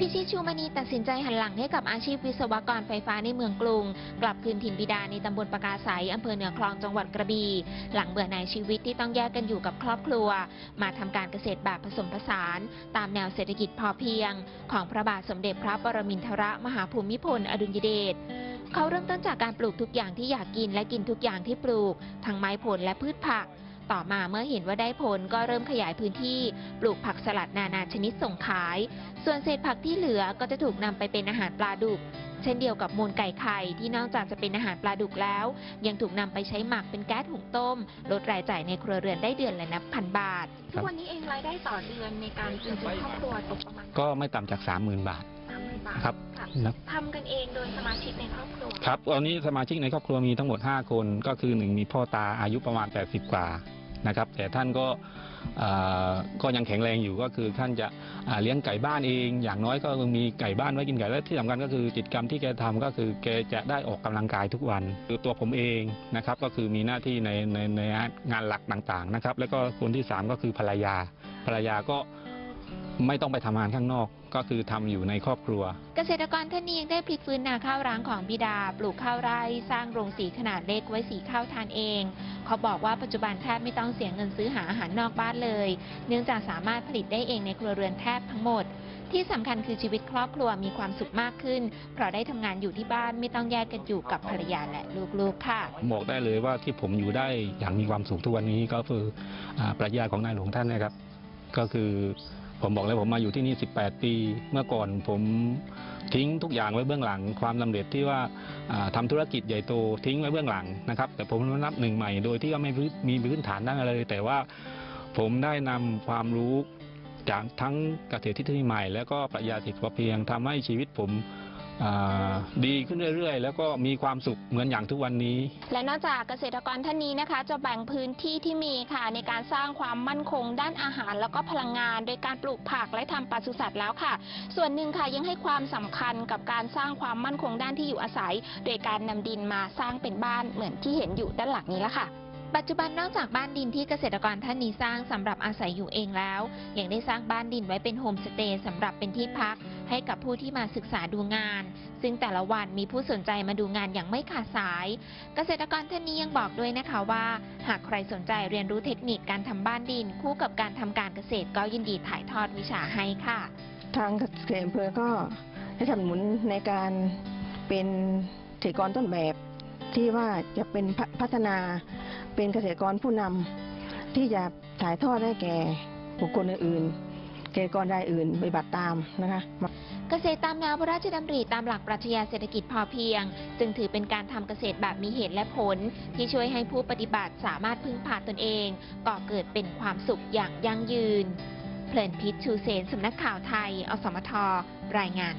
พิชิตชูมณีตัดสินใจหันหลังให้กับอาชีพวิศวกรไฟฟ้าในเมืองกรุง กลับคืนถิ่นบิดาในตำบลปากาไสอำเภอเหนือคลองจังหวัดกระบี่หลังเบื่อหน่ายชีวิตที่ต้องแยกกันอยู่กับครอบครัว มาทำการเกษตรแบบผสมผสาน ตามแนวเศรษฐกิจพอเพียง ของพระบาทสมเด็จพระปรมินทรมหาภูมิพลอดุลยเดชเขาเริ่มต้นจากการปลูกทุกอย่างที่อยากกินและกินทุกอย่างที่ปลูก ทั้งไม้ผลและพืชผัก ต่อมาเมื่อเห็นว่าได้ผลก็เริ่มขยายพื้นที่ ปลูกผักสลัดนานาชนิดส่งขาย ส่วนเศษผักที่เหลือก็จะถูกนำไปเป็นอาหารปลาดุก เช่นเดียวกับมูลไก่ไข่ที่นอกจากจะเป็นอาหารปลาดุกแล้ว ยังถูกนำไปใช้หมักเป็นแก๊สหุงต้ม ลดรายจ่ายในครัวเรือนได้เดือนละนับพันบาท ทุกวันนี้เองรายได้ต่อเดือนในการจุนเจือครอบครัวตกประมาณก็ไม่ต่ำจาก 30,000 บาทสามหมื่น บาทครับค่ะนะทำกันเองโดยสมาชิกในครอบครัวครับตอนนี้สมาชิกในครอบครัวมีทั้งหมด 5 คนก็คือหนึ่งมีพ่อตาอายุประมาณ 80 กว่านะครับ แต่ท่านก็เอ่อก็ยังแข็งแรงอยู่ก็คือท่านจะอ่าเลี้ยงไก่บ้านเอง อย่างน้อยก็มีไก่บ้านไว้กินไก่และที่สำคัญก็คือกิจกรรมที่แกทำก็คือแกจะได้ออกกำลังกายทุกวันคือตัวผมเองนะครับก็คือมีหน้าที่ในในในงานหลักต่างๆนะครับ แล้วก็คนที่สามก็คือภรรยา ภรรยาก็ ไม่ต้องไปทำงานข้างนอกก็คือทำอยู่ในครอบครัว เกษตรกรท่านนี้ยังได้พลิกฟื้นนาข้าวร้างของบิดา ปลูกข้าวไร่ สร้างโรงสีขนาดเล็กไว้สีข้าวทานเอง เขาบอกว่าปัจจุบันแทบไม่ต้องเสียเงินซื้อหาอาหารนอกบ้านเลย เนื่องจากสามารถผลิตได้เองในครัวเรือนแทบทั้งหมด ที่สำคัญคือชีวิตครอบครัวมีความสุขมากขึ้น เพราะได้ทำงานอยู่ที่บ้านไม่ต้องแยกกันอยู่กับภรรยาและลูกๆค่ะ บอกได้เลยว่าที่ผมอยู่ได้อย่างมีความสุขทุกวันนี้ก็คืออ่าปรัชญาของนายหลวงท่านนะครับ ก็คือ ผมบอกเลยผมมาอยู่ที่นี่ 18 ปี เมื่อก่อนผมทิ้งทุกอย่างไว้เบื้องหลัง ความสำเร็จที่ว่าทำทำธุรกิจใหญ่โตทิ้งไว้เบื้องหลังนะครับ แต่ผมนับหนึ่งใหม่โดยที่ก็ไม่มีพื้นฐานด้านอะไรเลยแต่ว่าผมได้นำความรู้จากทั้งเกษตรทฤษฎีใหม่ แล้วก็ปรัชญาเศรษฐกิพอเพียงทำให้ชีวิตผม ดีขึ้นเรื่อยๆ แล้วก็มีความสุขเหมือนอย่างทุกวันนี้ และนอกจากเกษตรกรท่านนี้นะคะ จะแบ่งพื้นที่ที่มีค่ะ ในการสร้างความมั่นคงด้านอาหาร แล้วก็พลังงาน โดยการปลูกผักและทำปศุสัตว์แล้วค่ะ ส่วนหนึ่งค่ะยังให้ความสำคัญกับการสร้างความมั่นคงด้านที่อยู่อาศัย โดยการนำดินมาสร้างเป็นบ้านเหมือนที่เห็นอยู่ด้านหลังนี้และค่ะปัจจุบันนอกจากบ้านดินที่เกษตรกรท่านนี้สร้างสำหรับอาศัยอยู่เองแล้ว ยังได้สร้างบ้านดินไว้เป็นโฮมสเตย์สำหรับเป็นที่พัก ให้กับผู้ที่มาศึกษาดูงาน ซึ่งแต่ละวันมีผู้สนใจมาดูงานอย่างไม่ขาดสาย เกษตรกรท่านนี้ยังบอกด้วยนะคะว่า หากใครสนใจเรียนรู้เทคนิคการทำบ้านดิน คู่กับการทำการเกษตรก็ยินดีถ่ายทอดวิชาให้ค่ะ ทางเกษตรอำเภอก็ให้สนับสนุนในการเป็นเกษตรกรต้นแบบที่ว่าจะเป็นพพัฒนาเป็นเกษตรกรผู้นำที่จะถ่ายทอดให้แก่บุคคลอื่นๆ เกษตรกรรายอื่นปฏิบัติตามนะคะ เกษตรตามแนวพระราชดำริตามหลักปรัชญาเศรษฐกิจพอเพียง จึงถือเป็นการทำเกษตรแบบมีเหตุและผล ที่ช่วยให้ผู้ปฏิบัติสามารถพึ่งพาตนเองก่อเกิดเป็นความสุขอย่างยั่งยืน เพลินพิษชูเสนสำนักข่าวไทย อสมทรายงาน